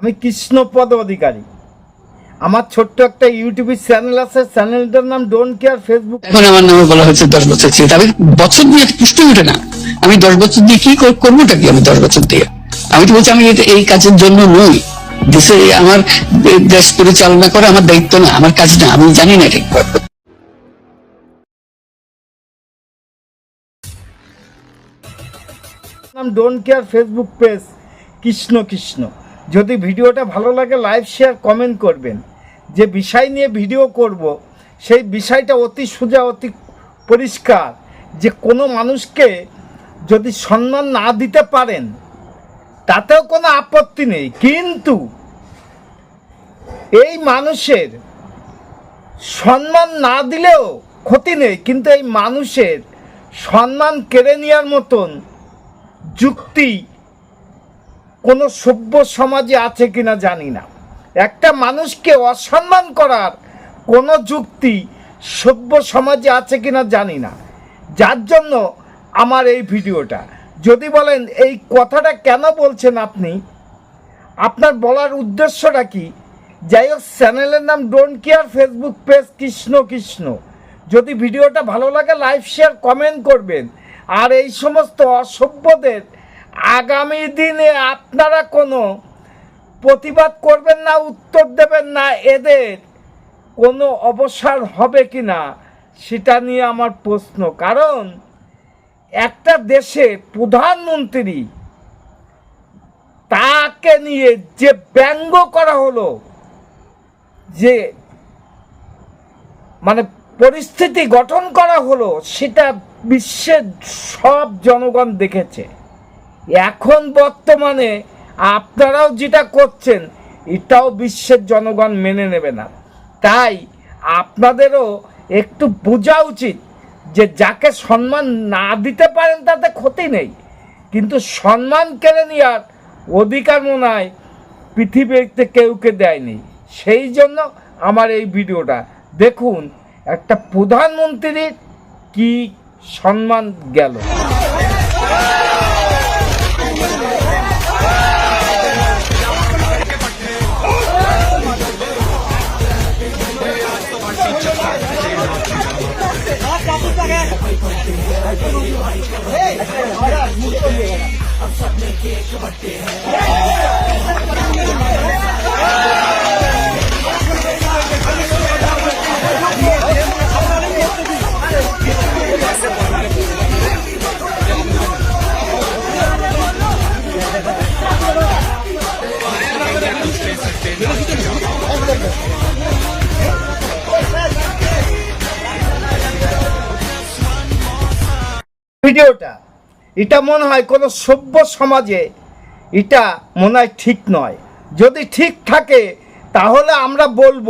আমি কৃষ্ণপদ অধিকারী আমার ছোট্ট একটা ইউটিউবের চ্যানেল আছে চ্যানেলটার নাম ডোন্ট কেয়ার ফেসবুক এখন আমার নামে বলা হচ্ছে দশ বছর ছিল আমি বছর দিয়ে পুষ্টি উঠে না। আমি দশ বছর দিয়ে কি কর- করবোটা কি আমি দশ বছর দিয়ে? আমি তো বলছি আমি এই কাজের জন্য নই। দেশে আমার দেশ পরিচালনা করা আমার দায়িত্ব না আমার কাজ না। আমি জানি না ঠিক নাম don't care Facebook page Krishna Krishna. যদি ভিডিওটা ভালো লাগে লাইভ শেয়ার কমেন্ট করবেন। যে বিষয় নিয়ে ভিডিও করব, সেই বিষয়টা অতি সোজা, অতি পরিষ্কার। যে কোনো মানুষকে যদি সম্মান না দিতে পারেন, তাতেও কোনো আপত্তি নেই। কিন্তু এই মানুষের সম্মান না দিলেও ক্ষতি নেই। কিন্তু এই মানুষের সম্মান কেড়ে নেওয়ার মতন যুক্তি কোনো সভ্য সমাজে আছে কিনা জানি না। একটা মানুষকে অসম্মান করার কোনো যুক্তি সভ্য সমাজে আছে কিনা জানি না। যার জন্য আমার এই ভিডিওটা। যদি বলেন, এই কথাটা কেন বলছেন আপনি? আপনার বলার উদ্দেশ্যটা কি? যাই হোক, চ্যানেলের নাম don't care Facebook page Krishna Krishna. যদি ভিডিওটা ভালো লাগে লাইভ শেয়ার কমেন্ট করবেন। আর এই সমস্ত অসভ্যদের আগামী দিনে আপনারা কোনো প্রতিবাদ করবেন না, উত্তর দেবেন না, এদের কোনো অবসর হবে কি না সেটা নিয়ে আমার প্রশ্ন। কারণ একটা দেশে প্রধানমন্ত্রী তাকে নিয়ে যে ব্যঙ্গ করা হলো, যে মানে পরিস্থিতি গঠন করা হলো, সেটা বিশ্বের সব জনগণ দেখেছে। এখন বর্তমানে আপনারাও যেটা করছেন, এটাও বিশ্বের জনগণ মেনে নেবে না। তাই আপনাদেরও একটু বোঝা উচিত যে যাকে সম্মান না দিতে পারেন তাতে ক্ষতি নেই। কিন্তু সম্মান কেড়ে নেওয়ার অধিকার মনে হয় পৃথিবীতে কেউকে দেয়নি। সেই জন্য আমার এই ভিডিওটা। দেখুন, একটা প্রধানমন্ত্রীর কি সম্মান গেল। हम सब में केक बट्टे हैं सकते हैं ভিডিওটা, এটা মনে হয় কোনো সভ্য সমাজে এটা মনে হয় ঠিক নয়। যদি ঠিক থাকে, তাহলে আমরা বলব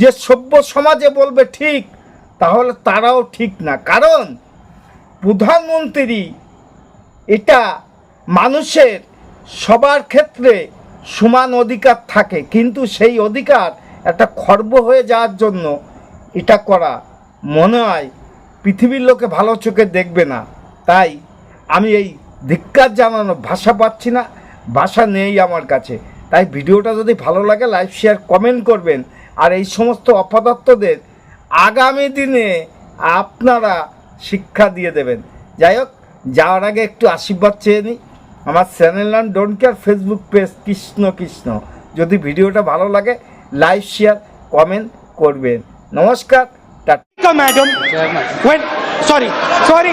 যে সভ্য সমাজে বলবে ঠিক, তাহলে তারাও ঠিক না। কারণ প্রধানমন্ত্রী এটা মানুষের সবার ক্ষেত্রে সমান অধিকার থাকে, কিন্তু সেই অধিকার একটা খর্ব হয়ে যাওয়ার জন্য এটা করা মনে হয় পৃথিবীর লোকে ভালো চোখে দেখবে না। তাই আমি এই ধিক্কার জানানো ভাষা পাচ্ছি না, ভাষা নেই আমার কাছে। তাই ভিডিওটা যদি ভালো লাগে লাইভ শেয়ার, কমেন্ট করবেন। আর এই সমস্ত অপদার্থদের আগামী দিনে আপনারা শিক্ষা দিয়ে দেবেন। যাই হোক, যাওয়ার আগে একটু আশীর্বাদ চেয়ে নিই। আমার চ্যানেল নাম don't care Facebook page Krishna Krishna. যদি ভিডিওটা ভালো লাগে লাইভ শেয়ার, কমেন্ট করবেন। নমস্কার madam. Sorry sorry.